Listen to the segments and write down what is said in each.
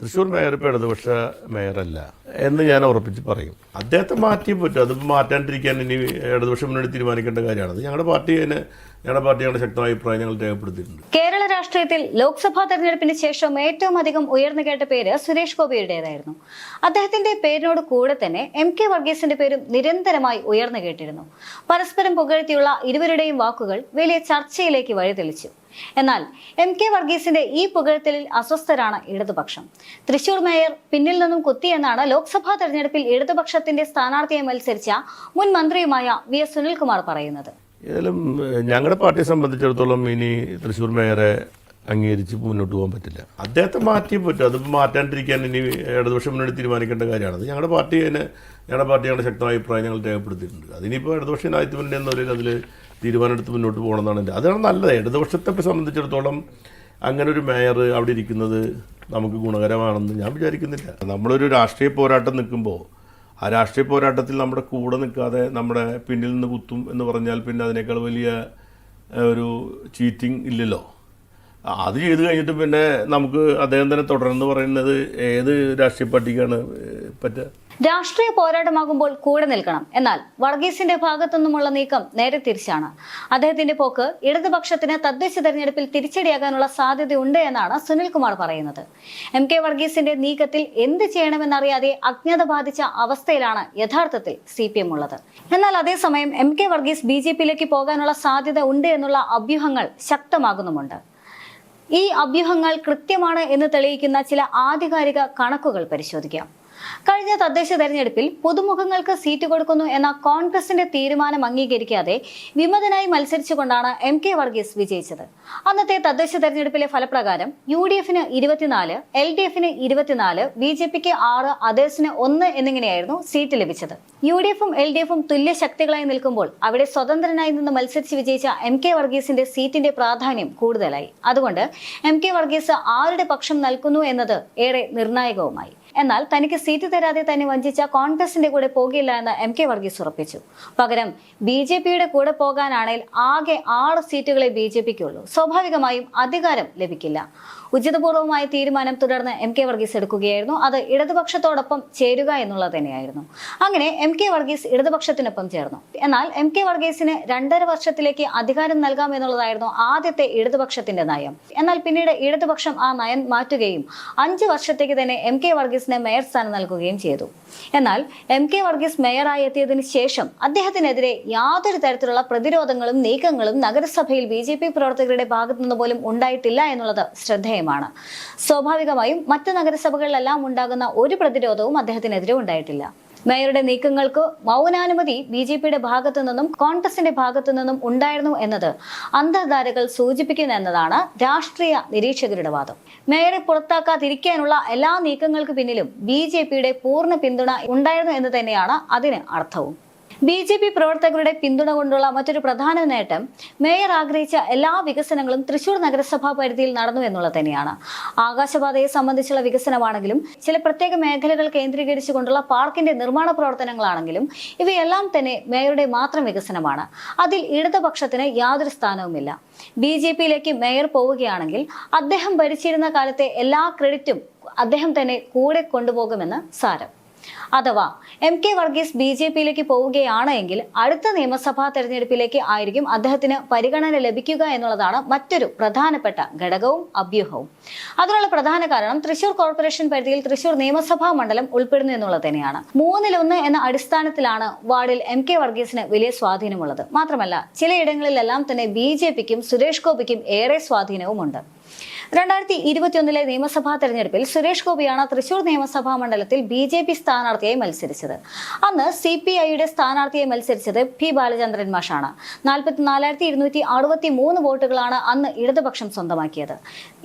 Thrissur mayor ഇപ്പോൾ ഇടതുപക്ഷ മേയറല്ല എന്ന് ഞാൻ ഉറപ്പിച്ച് പറയും. അദ്ദേഹത്തെ മാറ്റി പറ്റും. അത് മാറ്റാണ്ടിരിക്കാൻ ഇനി ഇടതുപക്ഷം മുന്നണി തീരുമാനിക്കേണ്ട കാര്യമാണ്. ഞങ്ങളുടെ പാർട്ടി അതിന് ഞങ്ങളുടെ പാർട്ടിയുടെ ശക്തമായ അഭിപ്രായം ഞങ്ങൾ രേഖപ്പെടുത്തിയിട്ടുണ്ട്. കേരള രാഷ്ട്രീയത്തിൽ ലോക്സഭാ തെരഞ്ഞെടുപ്പിന് ശേഷം ഏറ്റവും അധികം ഉയർന്നു കേട്ട പേര് സുരേഷ് ഗോപിയുടേതായിരുന്നു. അദ്ദേഹത്തിന്റെ പേരിനോട് കൂടെ തന്നെ എം കെ വർഗീസിന്റെ പേരും നിരന്തരമായി ഉയർന്നു കേട്ടിരുന്നു. പരസ്പരം പുകഴ്ത്തിയുള്ള ഇരുവരുടെയും വാക്കുകൾ വലിയ ചർച്ചയിലേക്ക് വഴിതെളിച്ചു. എന്നാൽ എം കെ വർഗീസിന്റെ ഈ പുകഴ്ത്തലിൽ അസ്വസ്ഥരാണ് ഇടതുപക്ഷം. തൃശൂർ മേയർ പിന്നിൽ നിന്നും കുത്തിയെന്നാണ് ലോക്സഭാ തെരഞ്ഞെടുപ്പിൽ ഇടതുപക്ഷത്തിന്റെ സ്ഥാനാർത്ഥിയെ മത്സരിച്ച മുൻ മന്ത്രിയുമായ വി എസ് സുനിൽകുമാർ പറയുന്നത്. ഏതായാലും ഞങ്ങളുടെ പാർട്ടിയെ സംബന്ധിച്ചിടത്തോളം ഇനി തൃശ്ശൂർ മേയറെ അംഗീകരിച്ച് മുന്നോട്ട് പോകാൻ പറ്റില്ല. അദ്ദേഹത്തെ മാറ്റിയേ പറ്റും. അതിപ്പോൾ മാറ്റാണ്ടിരിക്കാൻ ഇനി ഇടതുപക്ഷം മുന്നോട്ട് തീരുമാനിക്കേണ്ട കാര്യമാണ്. അത് ഞങ്ങളുടെ പാർട്ടി അതിന് ഞങ്ങളുടെ പാർട്ടി ഞങ്ങളുടെ ശക്തമായ അഭിപ്രായം ഞങ്ങൾ രേഖപ്പെടുത്തിയിട്ടുണ്ട്. അതിനിപ്പോൾ ഇടതുപക്ഷം മുന്നണി എന്ന അതിൽ തീരുമാനമെടുത്ത് മുന്നോട്ട് പോകണമെന്നാണ് എന്റെ അതാണ് നല്ലത്. ഇടതുപക്ഷത്തെ സംബന്ധിച്ചിടത്തോളം അങ്ങനെ ഒരു മേയർ അവിടെ ഇരിക്കുന്നത് നമുക്ക് ഗുണകരമാണെന്ന് ഞാൻ വിചാരിക്കുന്നില്ല. നമ്മളൊരു രാഷ്ട്രീയ പോരാട്ടം നിൽക്കുമ്പോൾ ആ രാഷ്ട്രീയ പോരാട്ടത്തിൽ നമ്മുടെ കൂടെ നിൽക്കാതെ നമ്മുടെ പിന്നിൽ നിന്ന് കുത്തും എന്ന് പറഞ്ഞാൽ പിന്നെ അതിനേക്കാൾ വലിയ ഒരു ചീറ്റിംഗ് ഇല്ലല്ലോ. അത് ചെയ്ത് കഴിഞ്ഞിട്ട് പിന്നെ നമുക്ക് അദ്ദേഹം തന്നെ തുടർന്ന് പറയുന്നത് ഏത് രാഷ്ട്രീയ പാർട്ടിക്കാണ് പറ്റുക രാഷ്ട്രീയ പോരാട്ടമാകുമ്പോൾ കൂടെ നിൽക്കണം. എന്നാൽ വർഗീസിന്റെ ഭാഗത്തുനിന്നുമുള്ള നീക്കം നേരെ തിരിച്ചാണ്. അദ്ദേഹത്തിന്റെ പോക്ക് ഇടതുപക്ഷത്തിന് തദ്ദേശ തെരഞ്ഞെടുപ്പിൽ തിരിച്ചടിയാകാനുള്ള സാധ്യതയുണ്ട് എന്നാണ് സുനിൽകുമാർ പറയുന്നത്. എം കെ വർഗീസിന്റെ നീക്കത്തിൽ എന്ത് ചെയ്യണമെന്നറിയാതെ അജ്ഞത ബാധിച്ച അവസ്ഥയിലാണ് യഥാർത്ഥത്തിൽ സി പി എം ഉള്ളത്. എന്നാൽ അതേസമയം M K Varghese B J പിയിലേക്ക് പോകാനുള്ള സാധ്യത ഉണ്ട് എന്നുള്ള അഭ്യൂഹങ്ങൾ ശക്തമാകുന്നുമുണ്ട്. ഈ അഭ്യൂഹങ്ങൾ കൃത്യമാണ് എന്ന് തെളിയിക്കുന്ന ചില ആധികാരിക കണക്കുകൾ പരിശോധിക്കാം. കഴിഞ്ഞ തദ്ദേശ തെരഞ്ഞെടുപ്പിൽ പുതുമുഖങ്ങൾക്ക് സീറ്റ് കൊടുക്കുന്നു എന്ന കോൺഗ്രസിന്റെ തീരുമാനം അംഗീകരിക്കാതെ വിമതനായി മത്സരിച്ചുകൊണ്ടാണ് എം കെ വർഗീസ് വിജയിച്ചത്. അന്നത്തെ തദ്ദേശ തെരഞ്ഞെടുപ്പിലെ ഫലപ്രകാരം യു ഡി എഫിന് ഇരുപത്തിനാല് എൽ ഡി എഫിന് ഇരുപത്തിനാല് ബി ജെ പിക്ക് ആറ് അതേഴ്സിന് ഒന്ന് എന്നിങ്ങനെയായിരുന്നു സീറ്റ് ലഭിച്ചത്. യു ഡി എഫും എൽ ഡി എഫും തുല്യ ശക്തികളായി നിൽക്കുമ്പോൾ അവിടെ സ്വതന്ത്രനായി നിന്ന് മത്സരിച്ച് വിജയിച്ച എം കെ വർഗീസിന്റെ സീറ്റിന്റെ പ്രാധാന്യം കൂടുതലായി. അതുകൊണ്ട് എം കെ വർഗീസ് ആരുടെ പക്ഷം നൽകുന്നു എന്നത് ഏറെ നിർണായകവുമായി. എന്നാൽ തനിക്ക് സീറ്റ് തരാതെ തന്നെ വഞ്ചിച്ച കോൺഗ്രസിന്റെ കൂടെ പോകില്ല എന്ന് എം കെ വർഗീസ് ഉറപ്പിച്ചു. പകരം ബി ജെ പിയുടെ കൂടെ പോകാനാണെങ്കിൽ ആകെ ആറ് സീറ്റുകളെ ബി ജെ പിക്കുള്ളൂ. സ്വാഭാവികമായും അധികാരം ലഭിക്കില്ല. ഉചിതപൂർവമായ തീരുമാനം തുടർന്ന് എം കെ വർഗീസ് എടുക്കുകയായിരുന്നു. അത് ഇടതുപക്ഷത്തോടൊപ്പം ചേരുക എന്നുള്ളത് തന്നെയായിരുന്നു. അങ്ങനെ എം കെ വർഗീസ് ഇടതുപക്ഷത്തിനൊപ്പം ചേർന്നു. എന്നാൽ എം കെ വർഗീസിന് രണ്ടര വർഷത്തിലേക്ക് അധികാരം നൽകാം എന്നുള്ളതായിരുന്നു ആദ്യത്തെ ഇടതുപക്ഷത്തിന്റെ നയം. എന്നാൽ പിന്നീട് ഇടതുപക്ഷം ആ നയം മാറ്റുകയും അഞ്ച് വർഷത്തേക്ക് തന്നെ എം കെ വർഗീസിന് മേയർ സ്ഥാനം നൽകുകയും ചെയ്തു. എന്നാൽ എം കെ വർഗീസ് മേയറായി എത്തിയതിനു ശേഷം അദ്ദേഹത്തിനെതിരെ യാതൊരു തരത്തിലുള്ള പ്രതിരോധങ്ങളും നീക്കങ്ങളും നഗരസഭയിൽ ബി പ്രവർത്തകരുടെ ഭാഗത്തുനിന്ന് പോലും ഉണ്ടായിട്ടില്ല എന്നുള്ളത് ശ്രദ്ധേയമാണ് സ്വാഭാവികമായും മറ്റു നഗരസഭകളിലെല്ലാം ഉണ്ടാകുന്ന ഒരു പ്രതിരോധവും അദ്ദേഹത്തിനെതിരെ ഉണ്ടായിട്ടില്ല. മേയറുടെ നീക്കങ്ങൾക്ക് മൗനാനുമതി ബി ജെ പിയുടെ ഭാഗത്തു നിന്നും കോൺഗ്രസിന്റെ ഭാഗത്തു നിന്നും ഉണ്ടായിരുന്നു എന്നത് അന്തർധാരകൾ സൂചിപ്പിക്കുന്നു എന്നതാണ് രാഷ്ട്രീയ നിരീക്ഷകരുടെ വാദം. മേയറെ പുറത്താക്കാതിരിക്കാനുള്ള എല്ലാ നീക്കങ്ങൾക്ക് പിന്നിലും ബി പൂർണ പിന്തുണ ഉണ്ടായിരുന്നു എന്ന് തന്നെയാണ് അതിന് അർത്ഥവും. ബി ജെ പി പ്രവർത്തകരുടെ പിന്തുണ കൊണ്ടുള്ള മറ്റൊരു പ്രധാന നേട്ടം മേയർ ആഗ്രഹിച്ച എല്ലാ വികസനങ്ങളും തൃശൂർ നഗരസഭാ പരിധിയിൽ നടന്നു എന്നുള്ളത് തന്നെയാണ്. ആകാശപാതയെ സംബന്ധിച്ചുള്ള വികസനമാണെങ്കിലും ചില പ്രത്യേക മേഖലകൾ കേന്ദ്രീകരിച്ചുകൊണ്ടുള്ള പാർക്കിന്റെ നിർമ്മാണ പ്രവർത്തനങ്ങളാണെങ്കിലും ഇവയെല്ലാം തന്നെ മേയറുടെ മാത്രം വികസനമാണ്. അതിൽ ഇടതുപക്ഷത്തിന് യാതൊരു സ്ഥാനവുമില്ല. ബി ജെ പിയിലേക്ക് മേയർ പോവുകയാണെങ്കിൽ അദ്ദേഹം ഭരിച്ചിരുന്ന കാലത്തെ എല്ലാ ക്രെഡിറ്റും അദ്ദേഹം തന്നെ കൂടെ കൊണ്ടുപോകുമെന്ന് സാരം. അഥവാ M K Varghese B J പിയിലേക്ക് പോവുകയാണ് എങ്കിൽ അടുത്ത നിയമസഭാ തെരഞ്ഞെടുപ്പിലേക്ക് ആയിരിക്കും അദ്ദേഹത്തിന് പരിഗണന ലഭിക്കുക എന്നുള്ളതാണ് മറ്റൊരു പ്രധാനപ്പെട്ട ഘടകവും അഭ്യൂഹവും. അതിനുള്ള പ്രധാന കാരണം തൃശൂർ കോർപ്പറേഷൻ പരിധിയിൽ തൃശൂർ നിയമസഭാ മണ്ഡലം ഉൾപ്പെടുന്നു എന്നുള്ളത് തന്നെയാണ്. മൂന്നിലൊന്ന് എന്ന അടിസ്ഥാനത്തിലാണ് വാർഡിൽ എം കെ വർഗീസിന് വലിയ സ്വാധീനമുള്ളത്. മാത്രമല്ല ചിലയിടങ്ങളിലെല്ലാം തന്നെ ബി ജെ പിക്കും സുരേഷ് ഗോപിക്കും ഏറെ സ്വാധീനവുമുണ്ട്. രണ്ടായിരത്തി ഇരുപത്തിയൊന്നിലെ നിയമസഭാ തെരഞ്ഞെടുപ്പിൽ സുരേഷ് ഗോപിയാണ് തൃശൂർ നിയമസഭാ മണ്ഡലത്തിൽ ബി ജെ പി സ്ഥാനാർത്ഥിയായി മത്സരിച്ചത്. അന്ന് സി പി ഐയുടെ സ്ഥാനാർത്ഥിയായി മത്സരിച്ചത് പി ബാലചന്ദ്രൻ മാഷാണ്. നാൽപ്പത്തിനാലായിരത്തി ഇരുന്നൂറ്റി അറുപത്തി മൂന്ന് വോട്ടുകളാണ് അന്ന് ഇടതുപക്ഷം സ്വന്തമാക്കിയത്.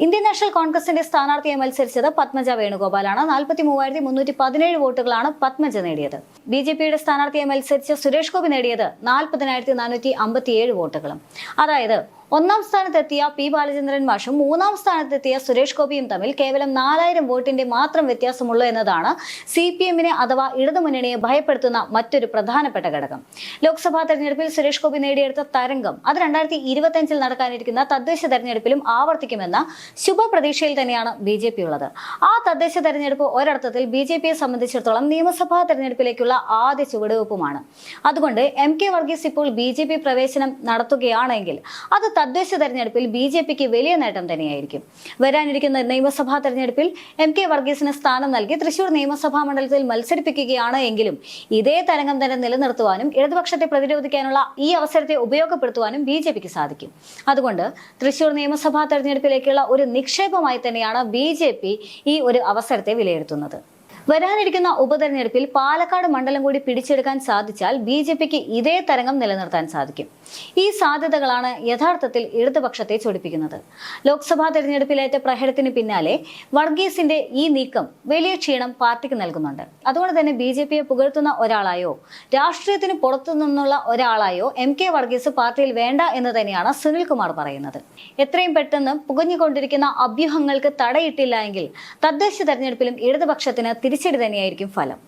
ഇന്ത്യൻ നാഷണൽ കോൺഗ്രസിന്റെ സ്ഥാനാർത്ഥിയായി മത്സരിച്ചത് പത്മജ വേണുഗോപാലാണ്. നാൽപ്പത്തി മൂവായിരത്തി മുന്നൂറ്റി പതിനേഴ് വോട്ടുകളാണ് പത്മജ നേടിയത്. ബി ജെ പിയുടെ സ്ഥാനാർത്ഥിയായി മത്സരിച്ച സുരേഷ് ഗോപി നേടിയത് നാൽപ്പതിനായിരത്തി നാനൂറ്റി അമ്പത്തിയേഴ് വോട്ടുകളും. അതായത് ഒന്നാം സ്ഥാനത്തെത്തിയ പി ബാലചന്ദ്രൻ മാഷും മൂന്നാം സ്ഥാനത്തെത്തിയ സുരേഷ് ഗോപിയും തമ്മിൽ കേവലം നാലായിരം വോട്ടിന്റെ മാത്രം വ്യത്യാസമുള്ളൂ എന്നതാണ് സി പി എമ്മിനെ അഥവാ ഇടതുമുന്നണിയെ ഭയപ്പെടുത്തുന്ന മറ്റൊരു പ്രധാനപ്പെട്ട ഘടകം. ലോക്സഭാ തെരഞ്ഞെടുപ്പിൽ സുരേഷ് ഗോപി നേടിയെടുത്ത തരംഗം അത് രണ്ടായിരത്തി ഇരുപത്തിയഞ്ചിൽ നടക്കാനിരിക്കുന്ന തദ്ദേശ തെരഞ്ഞെടുപ്പിലും ആവർത്തിക്കുമെന്ന ശുഭപ്രതീക്ഷയിൽ തന്നെയാണ് ബി ജെ പി ഉള്ളത്. ആ തദ്ദേശ തെരഞ്ഞെടുപ്പ് ഒരർത്ഥത്തിൽ ബി ജെ പിയെ സംബന്ധിച്ചിടത്തോളം നിയമസഭാ തെരഞ്ഞെടുപ്പിലേക്കുള്ള ആദ്യ ചുവടുവെപ്പുമാണ്. അതുകൊണ്ട് എം കെ വർഗീസ് ഇപ്പോൾ ബി ജെ പി പ്രവേശനം നടത്തുകയാണെങ്കിൽ അത് തദ്ദേശ തെരഞ്ഞെടുപ്പിൽ ബി ജെ പിക്ക് വലിയ നേട്ടം തന്നെയായിരിക്കും. വരാനിരിക്കുന്ന നിയമസഭാ തെരഞ്ഞെടുപ്പിൽ എം കെ വർഗീസിന് സ്ഥാനം നൽകി തൃശൂർ നിയമസഭാ മണ്ഡലത്തിൽ മത്സരിപ്പിക്കുകയാണ് എങ്കിലും ഇതേ തരംഗം തന്നെ നിലനിർത്തുവാനും ഇടതുപക്ഷത്തെ പ്രതിരോധിക്കാനുള്ള ഈ അവസരത്തെ ഉപയോഗപ്പെടുത്തുവാനും ബി സാധിക്കും. അതുകൊണ്ട് തൃശൂർ നിയമസഭാ തെരഞ്ഞെടുപ്പിലേക്കുള്ള ഒരു നിക്ഷേപമായി തന്നെയാണ് ബി ഈ ഒരു അവസരത്തെ വിലയിരുത്തുന്നത്. വരാനിരിക്കുന്ന ഉപതെരഞ്ഞെടുപ്പിൽ പാലക്കാട് മണ്ഡലം കൂടി പിടിച്ചെടുക്കാൻ സാധിച്ചാൽ ബി ജെ പിക്ക് ഇതേ തരംഗം നിലനിർത്താൻ സാധിക്കും. ഈ സാധ്യതകളാണ് യഥാർത്ഥത്തിൽ ഇടതുപക്ഷത്തെ ചൊടിപ്പിക്കുന്നത്. ലോക്സഭാ തെരഞ്ഞെടുപ്പിലേറ്റ പ്രഹരത്തിന് പിന്നാലെ വർഗീസിന്റെ ഈ നീക്കം വലിയ ക്ഷീണം പാർട്ടിക്ക് നൽകുന്നുണ്ട്. അതുകൊണ്ട് തന്നെ ബി ജെ പിയെ പുകഴ്ത്തുന്ന ഒരാളായോ രാഷ്ട്രീയത്തിന് പുറത്തു നിന്നുള്ള ഒരാളായോ എം കെ വർഗീസ് പാർട്ടിയിൽ വേണ്ട എന്ന് തന്നെയാണ് സുനിൽകുമാർ പറയുന്നത്. എത്രയും പെട്ടെന്ന് പുകഞ്ഞുകൊണ്ടിരിക്കുന്ന അഭ്യൂഹങ്ങൾക്ക് തടയിട്ടില്ല എങ്കിൽ തദ്ദേശ തെരഞ്ഞെടുപ്പിലും ഇടതുപക്ഷത്തിന് തിരിച്ചടി തന്നെയായിരിക്കും ഫലം.